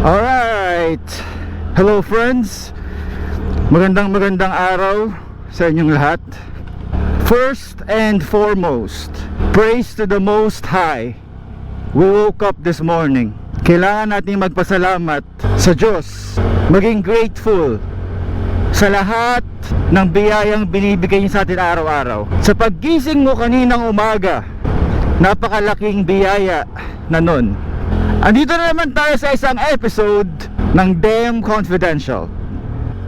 Alright. Hello friends. Magandang magandang araw sa inyong lahat. First and foremost Praise to the Most High. We woke up this morning. Kailangan natin magpasalamat sa Diyos. Maging grateful sa lahat ng biyayang binibigay niya sa atin araw-araw. Sa paggising mo kaninang umaga Napakalaking biyaya na nun Andito na naman tayo sa isang episode ng Dem Confidential.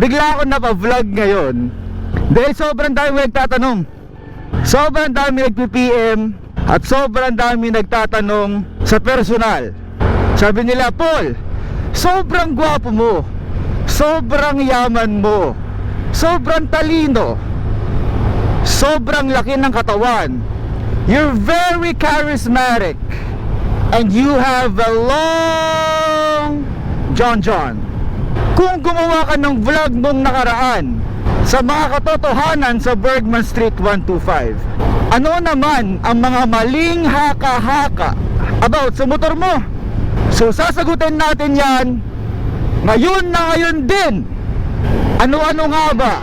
Bigla ako napa-vlog ngayon dahil sobrang dami nagtatanong. Sobrang dami nagpi-PM at sobrang dami nagtatanong sa personal. Sabi nila, Paul, sobrang gwapo mo. Sobrang yaman mo. Sobrang talino. Sobrang laki ng katawan. You're very charismatic and you have a long John John. Kung gumawa ka ng vlog mong nakaraan sa mga katotohanan sa Bergman Street 125, ano naman ang mga maling haka-haka about sa motor mo? So sasagutin natin yan ngayon na ngayon din. Ano-ano nga ba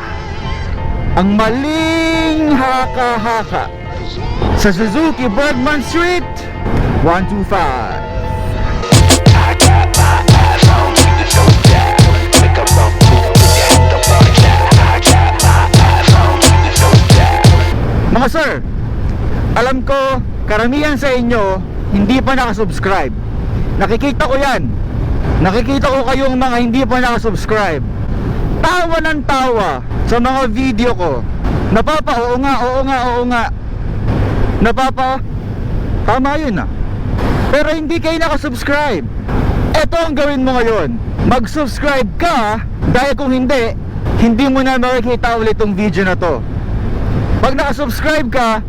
ang maling haka-haka sa Suzuki Bergman Street 125? I got my eyes on you, the no doubt. Make up some move with your hand up on the cloud. I got my eyes on you, the no doubt. Mga sir, alam ko karamihan sa inyo hindi pa nakasubscribe. Nakikita ko yan. Nakikita ko kayong mga hindi pa nakasubscribe. Tawa ng tawa sa mga video ko. Napapa, oo nga, oo nga, oo nga. Napapa, tama yun ah. Pero hindi kayo nakasubscribe. Ito ang gawin mo ngayon. Mag-subscribe ka dahil kung hindi, hindi mo na makikita ulit tong video na to. Pag nakasubscribe ka,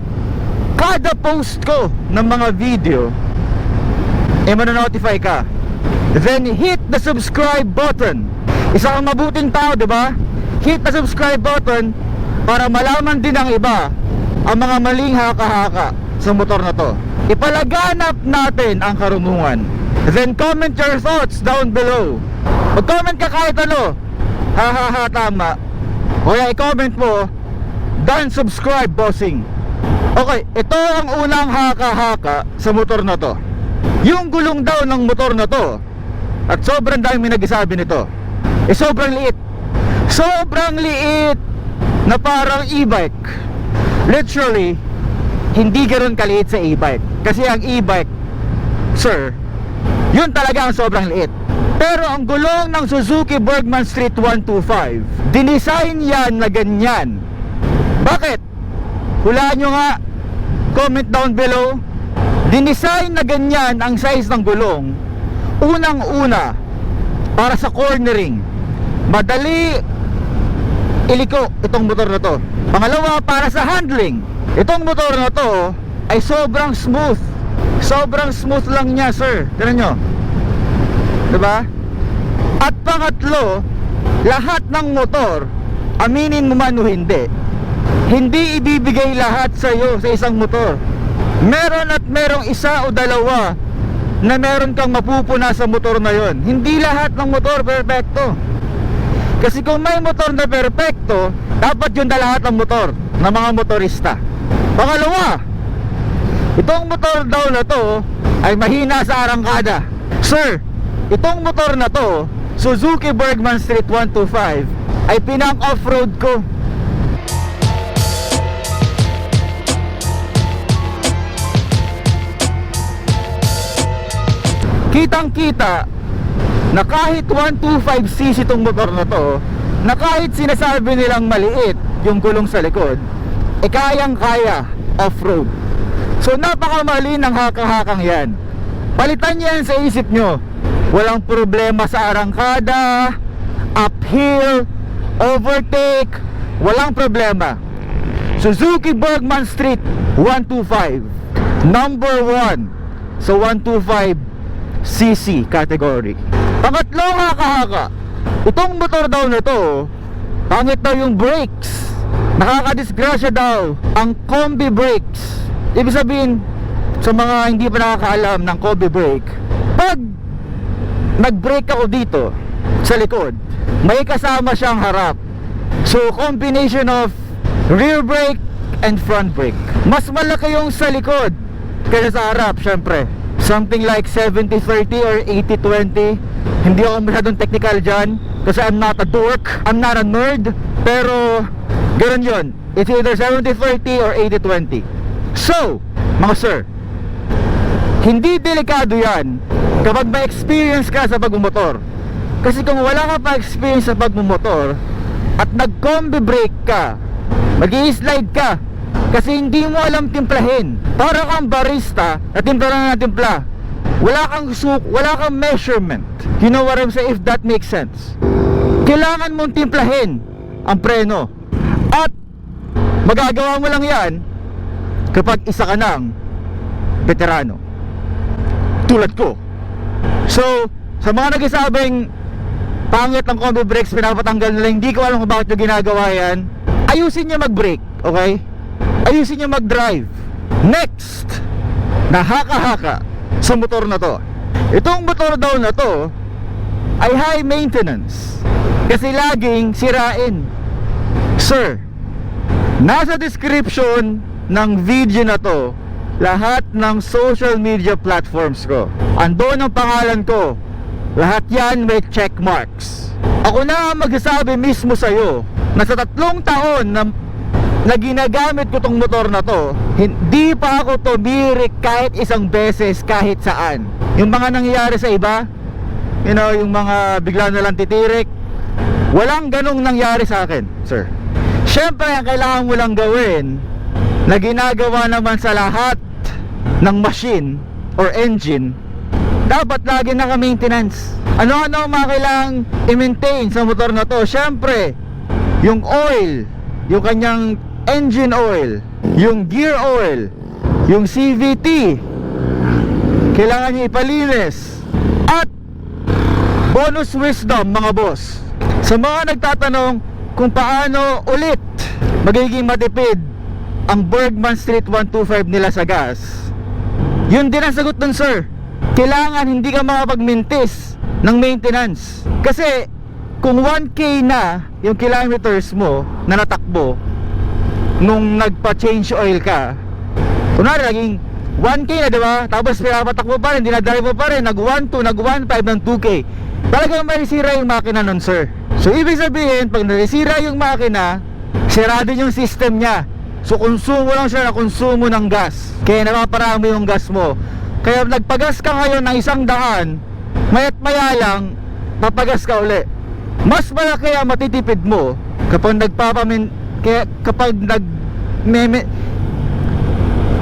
kada post ko ng mga video, eh notify ka. Then hit the subscribe button. Isa kang mabuting tao, di ba? Hit the subscribe button para malaman din ng iba ang mga maling haka-haka sa motor na to. Ipalaganap natin ang karunungan. Then comment your thoughts down below. Mag-comment ka kahit ano. Ha ha ha tama. Kaya i-comment mo Dan subscribe bossing Okay, ito ang unang haka-haka sa motor na to Yung gulong daw ng motor na to At sobrang dami nagsasabi nito Eh sobrang liit Sobrang liit Na parang e-bike Literally Hindi ganoon kaliit sa e-bike. Kasi ang e-bike Sir Yun talaga ang sobrang liit. Pero ang gulong ng Suzuki Bergman Street 125 Dinesign yan na ganyan. Bakit? Hulaan nyo nga. Comment down below. Dinesign na ganyan ang size ng gulong. Unang una Para sa cornering Madali Iliko itong motor na to Pangalawa para sa handling Itong motor na to Ay sobrang smooth Sobrang smooth lang niya sir Tignan nyo Diba? At pangatlo Lahat ng motor Aminin mo man o hindi hindi ibibigay lahat sa iyo sa isang motor. Meron at merong isa o dalawa na meron kang mapupuna sa motor na yon. Hindi lahat ng motor perpekto. Kasi kung may motor na perpekto, dapat yun na lahat ng motor ng mga motorista. Pangalawa, itong motor daw na to ay mahina sa arangkada. Sir, itong motor na to, Suzuki Bergman Street 125, ay pinang off-road ko kitang kita na kahit 125cc itong motor na to na kahit sinasabi nilang maliit yung gulong sa likod eh kayang kaya off-road. So napakamali ng hakang-hakang yan. Palitan yan sa isip nyo. Walang problema sa arangkada uphill overtake walang problema. Suzuki Bergman Street 125 number 1 sa 125 CC category. Pangatlong haka-haka. Itong motor daw na to, pangit daw yung brakes. Nakakadisgrasya daw ang combi brakes. Ibig sabihin, sa mga hindi pa nakakaalam ng combi brake, pag nag-brake ako dito sa likod, may kasama siyang harap. So, combination of rear brake and front brake. Mas malaki yung sa likod kaysa sa harap, syempre. Something like 70-30 or 80-20. Hindi ako masyadong technical dyan kasi I'm not a dork, I'm not a nerd. Pero, ganun yun. It's either 70-30 or 80-20. So, mga sir, hindi delikado yan kapag may experience ka sa pagmumotor. Kasi kung wala ka pa experience sa pagmumotor at nag-combi brake ka, mag slide ka, kasi hindi mo alam timplahin. Para kang barista na timpla na timpla. Wala kang suk, wala kang measurement. You know what I'm saying? If that makes sense. Kailangan mong timplahin ang preno. At magagawa mo lang yan kapag isa ka ng veterano tulad ko so sa mga nagsasabing pangit ang combi brakes pinapatanggal nila hindi ko alam kung bakit nyo ginagawa yan ayusin nyo mag brake okay ayusin nyo mag drive next nahaka-haka sa motor na to itong motor daw na to ay high maintenance kasi laging sirain sir Nasa description ng video na to lahat ng social media platforms ko. Andon ang pangalan ko. Lahat yan may check marks. Ako na ang magsasabi mismo sa'yo na sa tatlong taon na, na ginagamit ko tong motor na to, hindi pa ako tumirik kahit isang beses kahit saan. Yung mga nangyayari sa iba, you know, yung mga bigla na lang titirik, walang ganong nangyari sa akin, sir. Siyempre, ang kailangan mo lang gawin na ginagawa naman sa lahat ng machine or engine, dapat lagi naka-maintenance. Ano-ano ang mga kailangang i-maintain sa motor na to? Siyempre, yung oil, yung kanyang engine oil, yung gear oil, yung CVT, kailangan niya ipalinis. Bonus wisdom mga boss. Sa mga nagtatanong kung paano ulit magiging matipid ang Bergman Street 125 nila sa gas yun din ang sagot dun sir. Kailangan hindi ka makapagmintis ng maintenance. Kasi kung 1k na yung kilometers mo na natakbo nung nagpa-change oil ka kunwari naging 1k na diba tapos pinapatakbo pa rin dinadrive mo pa rin nag 1.2 nag 1.5 ng 2k talagang may sira yung makina nun sir. So ibig sabihin pag nasira yung makina sirado yung system niya. So konsumo lang siya na konsumo ng gas. Kaya napaparami yung gas mo. Kaya nagpagas ka ngayon ng isang daan mayat maya lang papagas ka uli. Mas malaki ang matitipid mo kapag nagpapamin kaya kapag nag meme,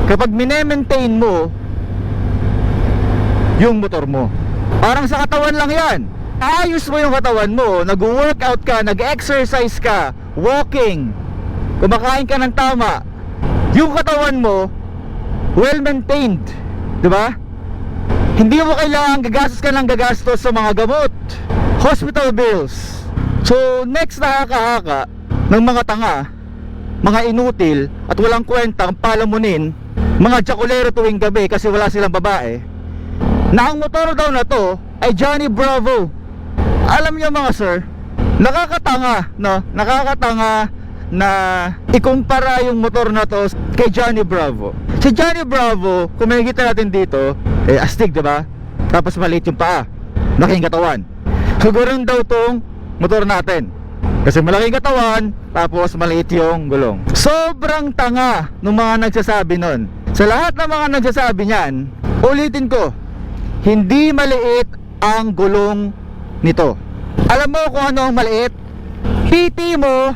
kapag mine-maintain mo yung motor mo. Parang sa katawan lang yan ayos mo yung katawan mo. Nag-workout ka, nag-exercise ka walking. Kumakain ka ng tama. Yung katawan mo well maintained di ba? Hindi mo kailangan gagastos ka ng gagastos sa mga gamot. Hospital bills. So next na haka-haka ng mga tanga mga inutil at walang kwentang palamunin mga jakulero tuwing gabi kasi wala silang babae na ang motor daw na to ay Johnny Bravo alam niyo mga sir nakakatanga no? Nakakatanga na ikumpara yung motor na to kay Johnny Bravo. Si Johnny Bravo kung makikita natin dito eh astig diba tapos maliit yung paa. Laking katawan. Siguro daw tong motor natin. Kasi malaking katawan tapos maliit yung gulong. Sobrang tanga ng mga nagsasabi nun. Sa lahat ng mga nagsasabi niyan ulitin ko hindi maliit ang gulong nito. Alam mo kung ano ang maliit? PT mo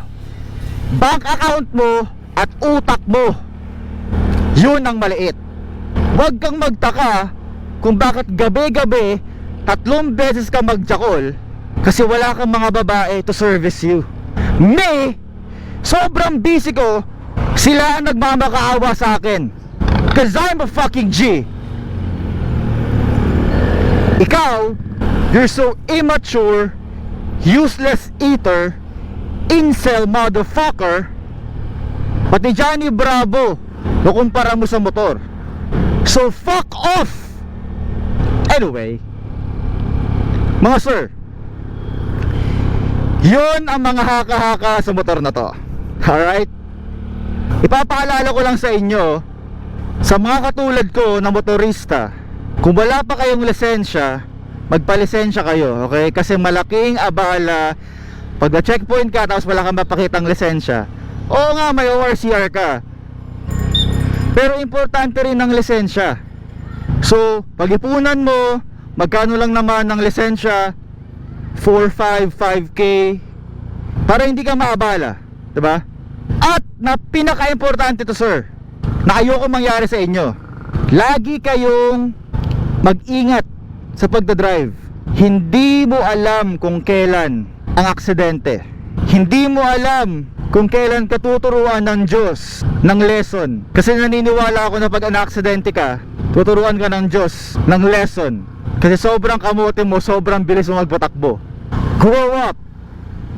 bank account mo at utak mo. Yun ang maliit. Huwag kang magtaka kung bakit gabi-gabi tatlong beses ka magjakol kasi wala kang mga babae to service you. Me sobrang busy ko sila ang nagmamakaawa sa akin. Cause I'm a fucking G. Ikaw you're so immature useless eater incel motherfucker pati Johnny Bravo kukumpara mo sa motor so fuck off anyway Mga sir, yun ang mga haka-haka sa motor na to. Alright? Ipapaalala ko lang sa inyo, sa mga katulad ko na motorista, kung wala pa kayong lisensya, magpalisensya kayo, okay? Kasi malaking abala pag na-checkpoint ka tapos wala kang mapakitang lisensya. Oo nga, may ORCR ka. Pero importante rin ang lisensya. So, pag-ipunan mo, magkano lang naman ng lisensya? 4, 5, 5K para hindi ka maabala, ba? At na pinaka-importante to, sir, na ayoko mangyari sa inyo. Lagi kayong mag-ingat sa pagdadrive. Hindi mo alam kung kailan ang aksidente. Hindi mo alam kung kailan ka tuturuan ng Diyos ng lesson. Kasi naniniwala ako na pag na-aksidente ka, tuturuan ka ng Diyos ng lesson. Kasi sobrang kamote mo, sobrang bilis mo magpatakbo. Grow up,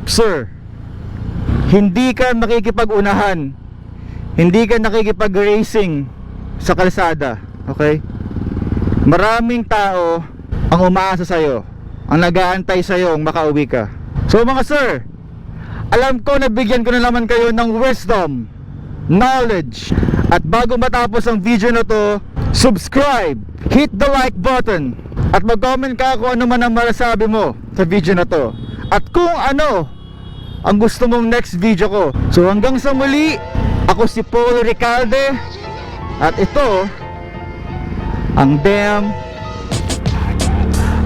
sir. Hindi ka makikipag-unahan. Hindi ka nakikipag-racing sa kalsada. Okay? Maraming tao ang umaasa sa'yo. Ang nag-aantay sa'yo ang makauwi ka. So mga sir, alam ko nabigyan ko na naman kayo ng wisdom, knowledge. At bago matapos ang video na to, subscribe, hit the like button, at mag-comment ka kung ano man ang masasabi mo sa video na to. At kung ano ang gusto mong next video ko. So hanggang sa muli, ako si Paul Ricalde, at ito, ang Damn